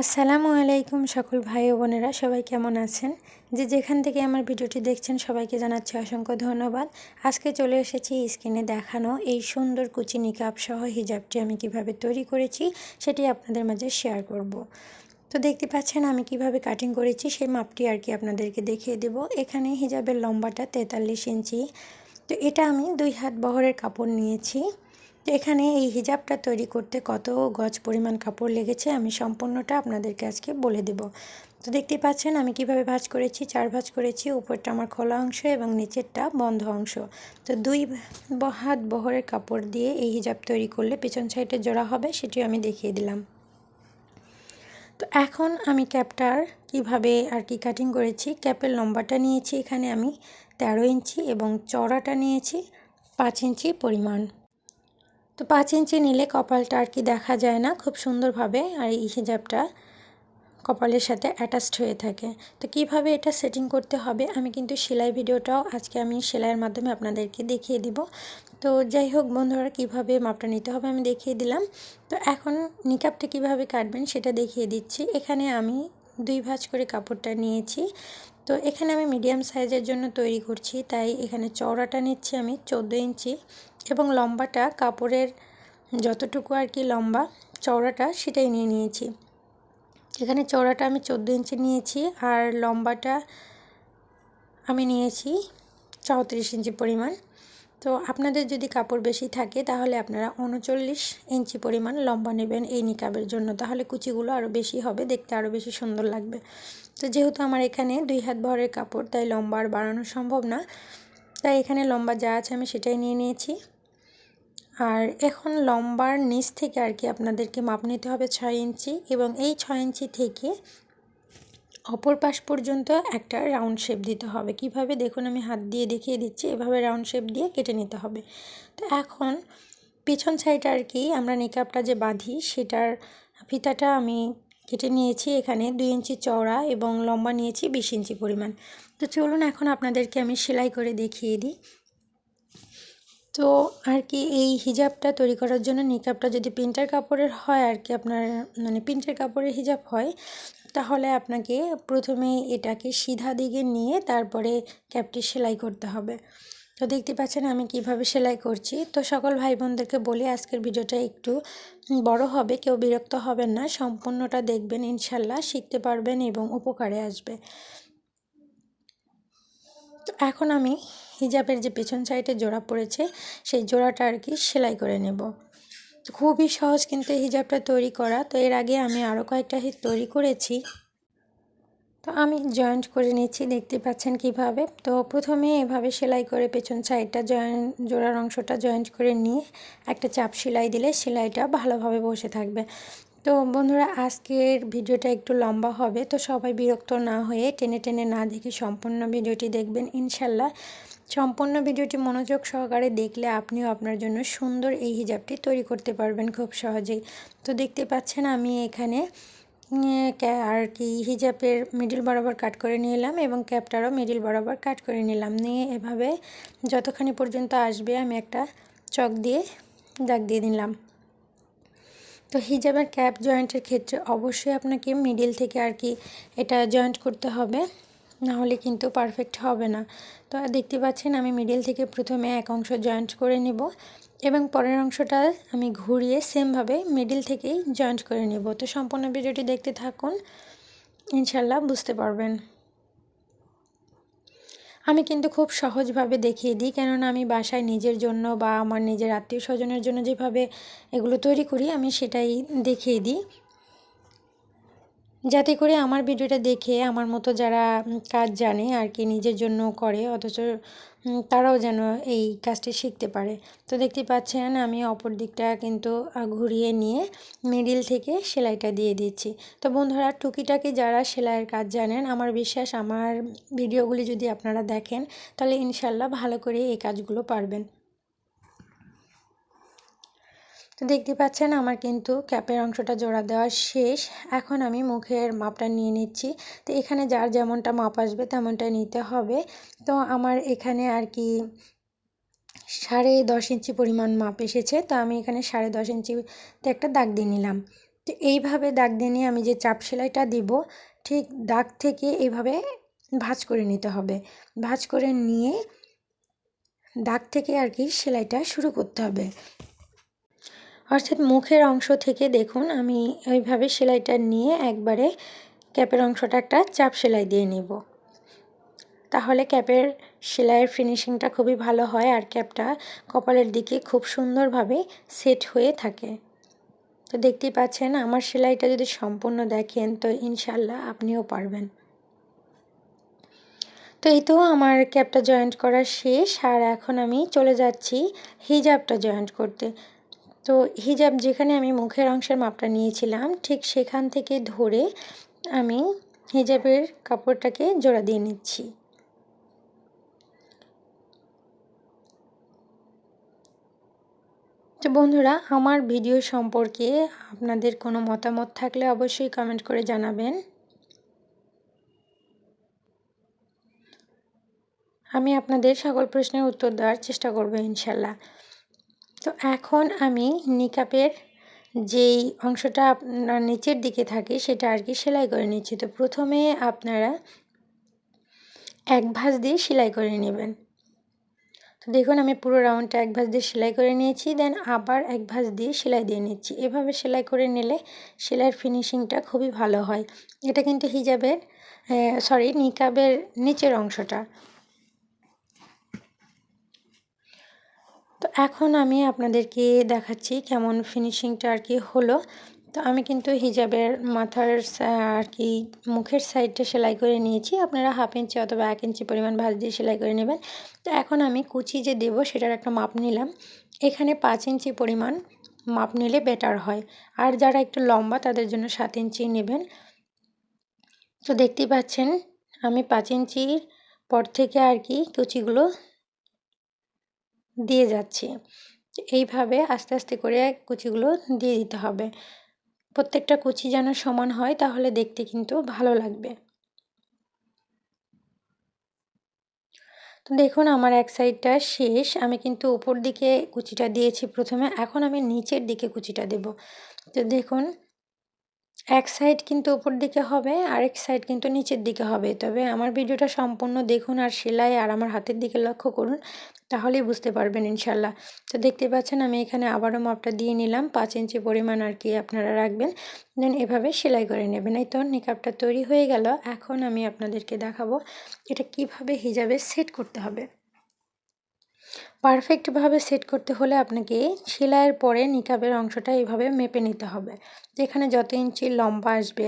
আসসালামু আলাইকুম সকল ভাই ও বোনেরা, সবাই কেমন আছেন? যে যেখান থেকে আমার ভিডিওটি দেখছেন, সবাইকে জানাচ্ছি অসংখ্য ধন্যবাদ। আজকে চলে এসেছি স্ক্রিনে দেখানো এই সুন্দর কুচি নিকাপ সহ হিজাবটি আমি কীভাবে তৈরি করেছি, সেটি আপনাদের মাঝে শেয়ার করব। তো দেখতে পাচ্ছেন আমি কীভাবে কাটিং করেছি, সেই মাপটি আর কি আপনাদেরকে দেখিয়ে দেব। এখানে হিজাবের লম্বাটা তেতাল্লিশ ইঞ্চি। তো এটা আমি দুই হাত বহরের কাপড় নিয়েছি। এখানে এই হিজাবটা তৈরি করতে কত গজ পরিমাণ কাপড় লেগেছে আমি সম্পূর্ণটা আপনাদেরকে আজকে বলে দেব। তো দেখতে পাচ্ছেন আমি কীভাবে ভাজ করেছি, চার ভাজ করেছি, উপরটা আমার খোলা অংশ এবং নিচেরটা বন্ধ অংশ। তো দুই হাত বহরের কাপড় দিয়ে এই হিজাব তৈরি করলে পেছন সাইডে জোড়া হবে সেটিও আমি দেখিয়ে দিলাম। তো এখন আমি ক্যাপটার কীভাবে আর কি কাটিং করেছি, ক্যাপের লম্বাটা নিয়েছি এখানে আমি তেরো ইঞ্চি এবং চড়াটা নিয়েছি পাঁচ ইঞ্চি পরিমাণ। তো পাঁচ ইঞ্চি নিলে কপালটা আর কি দেখা যায় না, খুব সুন্দরভাবে আর এই হিজাবটা কপালের সাথে অ্যাটাচড হয়ে থাকে। তো কীভাবে এটা সেটিং করতে হবে আমি কিন্তু সেলাই ভিডিওটাও আজকে আমি সেলাইয়ের মাধ্যমে আপনাদেরকে দেখিয়ে দিব। তো যাই হোক বন্ধুরা, কীভাবে মাপটা নিতে হবে আমি দেখিয়ে দিলাম। তো এখন নিকাপটা কীভাবে কাটবেন সেটা দেখিয়ে দিচ্ছি। এখানে আমি দুই ভাঁজ করে কাপড়টা নিয়েছি। তো এখানে আমি মিডিয়াম সাইজের জন্য তৈরি করছি, তাই এখানে চওড়াটা নিচ্ছি আমি চোদ্দ ইঞ্চি। এবং লম্বাটা কাপড়ের যতটুকু আর কি লম্বা চওড়াটা সেটাই নিয়ে নিয়েছি। এখানে চওড়াটা আমি চোদ্দ ইঞ্চি নিয়েছি আর লম্বাটা আমি নিয়েছি চৌত্রিশ ইঞ্চি পরিমাণ। তো আপনাদের যদি কাপড় বেশি থাকে তাহলে আপনারা উনচল্লিশ ইঞ্চি পরিমাণ লম্বা নেবেন এই নিকাবের জন্য। তাহলে কুচিগুলো আরও বেশি হবে, দেখতে আরও বেশি সুন্দর লাগবে। তো যেহেতু আমার এখানে দুই হাত ভরের কাপড়, তাই লম্বা আর বাড়ানো সম্ভব না। তাই এখানে লম্বা যা আছে আমি সেটাই নিয়ে নিয়েছি। আর এখন লম্বার নিচ থেকে আর কি আপনাদেরকে মাপ নিতে হবে ছয় ইঞ্চি এবং এই ছয় ইঞ্চি থেকে অপর পাশ পর্যন্ত একটা রাউন্ড শেপ দিতে হবে। কীভাবে? দেখুন, আমি হাত দিয়ে দেখিয়ে দিচ্ছি। এভাবে রাউন্ড শেপ দিয়ে কেটে নিতে হবে। তো এখন পিছন সাইড আর কি আমরা নিকাপটা যে বাঁধি, সেটার ফিতাটা আমি কেটে নিয়েছি এখানে দুই ইঞ্চি চওড়া এবং লম্বা নিয়েছি বিশ ইঞ্চি পরিমাণ। তো চলুন, এখন আপনাদেরকে আমি সেলাই করে দেখিয়ে দিই। তো আর কি এই হিজাবটা তৈরি করার জন্য নিকাবটা যদি প্রিন্টার কাপড়ের হয় আর কি আপনার মানে প্রিন্টার কাপড়ের হিজাব হয়, তাহলে আপনাকে প্রথমে এটাকে সিধা দিকে নিয়ে তারপরে ক্যাপটি সেলাই করতে হবে। তো দেখতে পাচ্ছেন আমি কীভাবে সেলাই করছি। তো সকল ভাই বোনদেরকে বলি আজকের ভিডিওটা একটু বড় হবে, কেউ বিরক্ত হবেন না, সম্পূর্ণটা দেখবেন, ইনশাল্লাহ শিখতে পারবেন এবং উপকারে আসবে। তো এখন আমি হিজাবের যে পেছন সাইডে জোড়া পড়েছে, সেই জোড়াটা আর কি সেলাই করে নেব। তো খুবই সহজ কিন্তু হিজাবটা তৈরি করা। তো এর আগে আমি আরও কয়েকটা তৈরি করেছি। তো আমি জয়েন্ট করে নিচ্ছি, দেখতে পাচ্ছেন কীভাবে। তো প্রথমে এভাবে সেলাই করে পেছন সাইডটা জয়েন্ট জোড়ার অংশটা জয়েন্ট করে নিয়ে একটা চাপ সেলাই দিলে সেলাইটা ভালোভাবে বসে থাকবে। তো বন্ধুরা, আজকের ভিডিওটা একটু লম্বা হবে, তো সবাই বিরক্ত না হয়ে টেনে টেনে না দেখে সম্পূর্ণ ভিডিওটি দেখবেন, ইনশাল্লাহ। সম্পূর্ণ ভিডিওটি মনোযোগ সহকারে দেখলে আপনিও আপনার জন্য সুন্দর এই হিজাবটি তৈরি করতে পারবেন খুব সহজেই। তো দেখতে পাচ্ছেন আমি এখানে আর কি, হিজাবের মিডিল বরাবর কাট করে নিলাম এবং ক্যাপটারও মিডিল বরাবর কাট করে নিলাম। নিয়ে এভাবে যতখানি পর্যন্ত আসবে আমি একটা চক দিয়ে দাগ দিয়ে দিলাম তো হিজাবের ক্যাপ জয়েন্টের ক্ষেত্রে অবশ্যই আপনাকে মিডিল থেকে আর কি এটা জয়েন্ট করতে হবে। নাহলে কিন্তু পারফেক্ট হবে না। তো দেখতে পাচ্ছেন আমি মিডিল থেকে প্রথমে এক অংশ জয়েন্ট করে নেব এবং পরের অংশটা আমি ঘুরিয়ে সেমভাবে মিডিল থেকেই জয়েন্ট করে নেব। তো সম্পূর্ণ ভিডিওটি দেখতে থাকুন। ইনশাল্লাহ বুঝতে পারবেন। আমি কিন্তু খুব সহজভাবে দেখিয়ে দিই। কেননা আমি বাসায় নিজের জন্য বা আমার নিজের আত্মীয় স্বজনের জন্য যেভাবে এগুলো তৈরি করি, আমি সেটাই দেখিয়ে দিই। যাতে করে আমার ভিডিওটা দেখে আমার মতো যারা কাজ জানে আর কি নিজের জন্য করে, অথচ তারাও যেন এই কাজটি শিখতে পারে। তো দেখতে পাচ্ছেন আমি অপর দিকটা কিন্তু ঘুরিয়ে নিয়ে মিডিল থেকে সেলাইটা দিয়ে দিচ্ছি। তো বন্ধুরা, টুকিটাকি যারা সেলাইয়ের কাজ জানেন, আমার বিশ্বাস আমার ভিডিওগুলি যদি আপনারা দেখেন, তাহলে ইনশাল্লাহ ভালো করে এই কাজগুলো পারবেন। তো দেখতে পাচ্ছেন আমার কিন্তু ক্যাপের অংশটা জোড়া দেওয়া শেষ। এখন আমি মুখের মাপটা নিয়ে নিচ্ছি। তো এখানে যার যেমনটা মাপ আসবে তেমনটা নিতে হবে। তো আমার এখানে আর কি সাড়ে দশ ইঞ্চি পরিমাণ মাপ এসেছে। তো আমি এখানে সাড়ে দশ ইঞ্চিতে একটা দাগ দিয়ে নিলাম। তো এইভাবে দাগ দিয়ে নিয়ে আমি যে চাপ সেলাইটা দিব, ঠিক দাগ থেকে এইভাবে ভাঁজ করে নিতে হবে। ভাঁজ করে নিয়ে দাগ থেকে আর কি সেলাইটা শুরু করতে হবে। অর্থাৎ মুখের অংশ থেকে দেখুন, আমি ওইভাবে সেলাইটা নিয়ে একবারে ক্যাপের অংশটা একটা চাপ সেলাই দিয়ে নিব। তাহলে ক্যাপের সেলাইয়ের ফিনিশিংটা খুবই ভালো হয় আর ক্যাপটা কপালের দিকে খুব সুন্দরভাবে সেট হয়ে থাকে। তো দেখতেই পাচ্ছেন, আমার সেলাইটা যদি সম্পূর্ণ দেখেন, তো ইনশাল্লাহ আপনিও পারবেন। তো এই তো আমার ক্যাপটা জয়েন্ট করা শেষ, আর এখন আমি চলে যাচ্ছি হিজাবটা জয়েন্ট করতে। তো হিজাব যেখানে আমি মুখের অংশের মাপটা নিয়েছিলাম, ঠিক সেখান থেকে ধরে আমি হিজাবের কাপড়টাকে জোড়া দিয়ে নিচ্ছি। তো বন্ধুরা, আমার ভিডিও সম্পর্কে আপনাদের কোনো মতামত থাকলে অবশ্যই কমেন্ট করে জানাবেন। আমি আপনাদের সকল প্রশ্নের উত্তর দেওয়ার চেষ্টা করব ইনশাল্লাহ। তো এখন আমি নিকাপের যেই অংশটা আপনার নিচের দিকে থাকে সেটা আর কি সেলাই করে নিচ্ছি। তো প্রথমে আপনারা এক ভাঁজ দিয়ে সেলাই করে নেবেন। তো দেখুন আমি পুরো রাউন্ডটা এক ভাঁজ দিয়ে সেলাই করে নিয়েছি, দেন আবার এক ভাঁজ দিয়ে সেলাই দিয়ে নিচ্ছি। এভাবে সেলাই করে নিলে সেলাইয়ের ফিনিশিংটা খুবই ভালো হয়। এটা কিন্তু হিজাবের সরি নিকাবের নিচের অংশটা। তো এখন আমি আপনাদেরকে দেখাচ্ছি কেমন ফিনিশিংটা আর কি হলো। তো আমি কিন্তু হিজাবের মাথার আর কি মুখের সাইডটা সেলাই করে নিয়েছি। আপনারা হাফ ইঞ্চি অথবা এক ইঞ্চি পরিমাণ ভাজ দিয়ে সেলাই করে নেবেন। তো এখন আমি কুচি যে দেব সেটার একটা মাপ নিলাম। এখানে পাঁচ ইঞ্চি পরিমাণ মাপ নিলে বেটার হয়। আর যারা একটু লম্বা তাদের জন্য সাত ইঞ্চি নেবেন। তো দেখতেই পাচ্ছেন, আমি পাঁচ ইঞ্চির পর থেকে আর কি কুচিগুলো দিয়ে যাচ্ছি। এইভাবে আস্তে আস্তে করে কুচিগুলো দিয়ে দিতে হবে। প্রত্যেকটা কুচি যেন সমান হয়, তাহলে দেখতে কিন্তু ভালো লাগবে। তো দেখুন, আমার এক সাইডটা শেষ। আমি কিন্তু উপর দিকে কুচিটা দিয়েছি প্রথমে। এখন আমি নিচের দিকে কুচিটা দেব। তো দেখুন এক সাইড কিন্তু উপর দিকে হবে আর এক সাইড কিন্তু নিচের দিকে হবে। তবে আমার ভিডিওটা সম্পূর্ণ দেখুন আর সেলাই আর আমার হাতের দিকে লক্ষ্য করুন, তাহলেই বুঝতে পারবেন ইনশাল্লাহ। তো দেখতে পাচ্ছেন আমি এখানে আবারও মাপটা দিয়ে নিলাম, পাঁচ ইঞ্চি পরিমাণ আর কি আপনারা রাখবেন। দেন এভাবে সেলাই করে নেবেন। এই তো নিকাপটা তৈরি হয়ে গেল, এখন আমি আপনাদেরকে দেখাবো এটা কীভাবে হিজাবে সেট করতে হবে। পারফেক্টভাবে সেট করতে হলে আপনাকে সেলাইয়ের পরে নিকাবের অংশটা এইভাবে মেপে নিতে হবে। যেখানে যত ইঞ্চি লম্বা আসবে,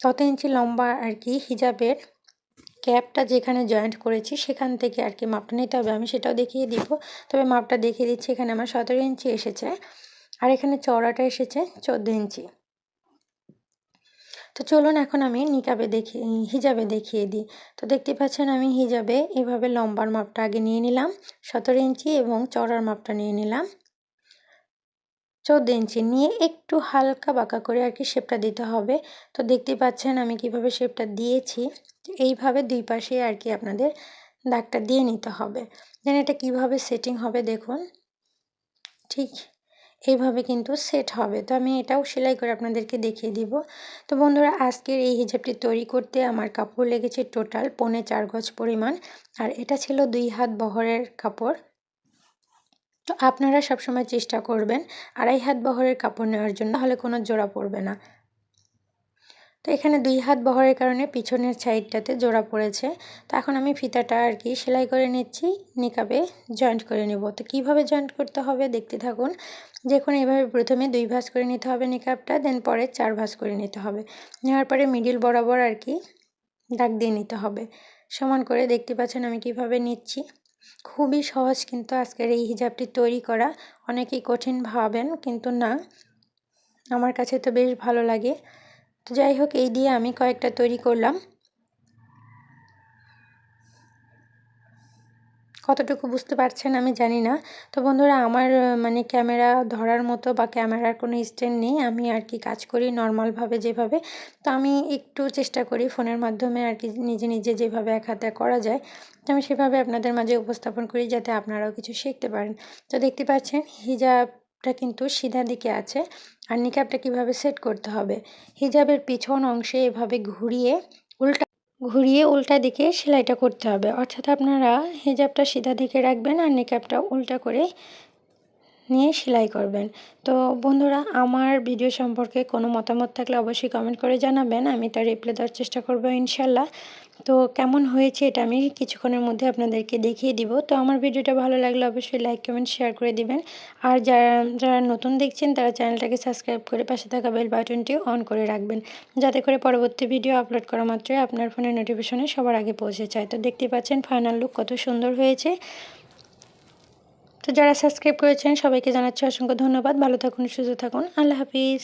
তত ইঞ্চি লম্বা আর কি হিজাবের ক্যাপটা যেখানে জয়েন্ট করেছি সেখান থেকে আর কি মাপটা নিতে হবে। আমি সেটাও দেখিয়ে দিব। তবে মাপটা দেখিয়ে দিচ্ছি, এখানে আমার সতেরো ইঞ্চি এসেছে। আর এখানে চওড়াটা এসেছে চোদ্দ ইঞ্চি। তো চলুন এখন আমি নিকাবে দেখি হিজাবে দেখিয়ে দিই। তো দেখতে পাচ্ছেন আমি হিজাবে এভাবে লম্বার মাপটা আগে নিয়ে নিলাম, সতেরো ইঞ্চি এবং চড়ার মাপটা নিয়ে নিলাম। চোদ্দ ইঞ্চি নিয়ে একটু হালকা বাঁকা করে আর কি শেপটা দিতে হবে। তো দেখতে পাচ্ছেন আমি কীভাবে শেপটা দিয়েছি এইভাবে দুই পাশে আর কি আপনাদের দাগটা দিয়ে নিতে হবে। দেন এটা কীভাবে সেটিং হবে দেখুন। ঠিক এইভাবে কিন্তু সেট হবে। তো আমি এটাও সেলাই করে আপনাদেরকে দেখিয়ে দিব। তো বন্ধুরা, আজকের এই হিজাবটি তৈরি করতে আমার কাপড় লেগেছে টোটাল পৌনে চার গজ পরিমাণ। আর এটা ছিল দুই হাত বহরের কাপড়। তো আপনারা সবসময় চেষ্টা করবেন আড়াই হাত বহরের কাপড় নেওয়ার জন্য তাহলে কোনো জোড়া পড়বে না। তো এখানে দুই হাত বহরের কারণে পিছনের সাইডটাতে জোড়া পড়েছে। তো এখন আমি ফিতাটা আর কি সেলাই করে নিচ্ছি, নিকাবে জয়েন্ট করে নেব। তো কীভাবে জয়েন্ট করতে হবে দেখতে থাকুন। দেখুন, এইভাবে প্রথমে দুই ভাঁজ করে নিতে হবে নিকাবটা দেন পরে চার ভাঁজ করে নিতে হবে। নেওয়ার পরে মিডিল বরাবর আর কি দাগ দিয়ে নিতে হবে। সমান করে দেখতে পাচ্ছেন আমি কীভাবে নিচ্ছি। খুবই সহজ কিন্তু আজকের এই হিজাবটি তৈরি করা। অনেকেই কঠিন ভাবেন, কিন্তু না। আমার কাছে তো বেশ ভালো লাগে। তো যাই হোক, এই দিয়ে আমি কয়েকটা তৈরি করলাম। কতটুকু বুঝতে পারছেন আমি জানি না। তো বন্ধুরা, আমার মানে ক্যামেরা ধরার মতো বা ক্যামেরার কোনো স্ট্যান্ড নেই। আমি আর কি কাজ করি নর্মালভাবে যেভাবে। তো আমি একটু চেষ্টা করি ফোনের মাধ্যমে আর কি নিজে নিজে যেভাবে এক হাতে করা যায়, তো আমি সেভাবে আপনাদের মাঝে উপস্থাপন করি যাতে আপনারাও কিছু শিখতে পারেন। তো দেখতে পাচ্ছেন, হিজাব নিকাবটা কিন্তু সিধা দিকে আছে। আর নিকাবটা কীভাবে সেট করতে হবে? হিজাবের পিছন অংশে এভাবে ঘুরিয়ে উল্টা ঘুরিয়ে উল্টা দিকে সেলাইটা করতে হবে। অর্থাৎ আপনারা হিজাবটা সিধা দিকে রাখবেন আর নিকাবটা উল্টা করে নিয়ে সেলাই করবেন। তো বন্ধুরা, আমার ভিডিও সম্পর্কে কোনো মতামত থাকলে অবশ্যই কমেন্ট করে জানাবেন। আমি তার রিপ্লাই দেওয়ার চেষ্টা করব ইনশাল্লাহ তো কেমন হয়েছে এটা আমি কিছুক্ষণের মধ্যে আপনাদেরকে দেখিয়ে দিব। তো আমার ভিডিওটা ভালো লাগলে অবশ্যই লাইক কমেন্ট শেয়ার করে দিবেন। আর যারা যারা নতুন দেখছেন, তারা চ্যানেলটাকে সাবস্ক্রাইব করে পাশে থাকা বেল বাটনটি অন করে রাখবেন। যাতে করে পরবর্তী ভিডিও আপলোড করা মাত্রই আপনার ফোনের নোটিফিকেশনে সবার আগে পৌঁছে যায়। তো দেখতে পাচ্ছেন ফাইনাল লুক কত সুন্দর হয়েছে। তো যারা সাবস্ক্রাইব করেছেন সবাইকে জানাচ্ছি অসংখ্য ধন্যবাদ। ভালো থাকুন সুস্থ থাকুন। আল্লাহ হাফিজ।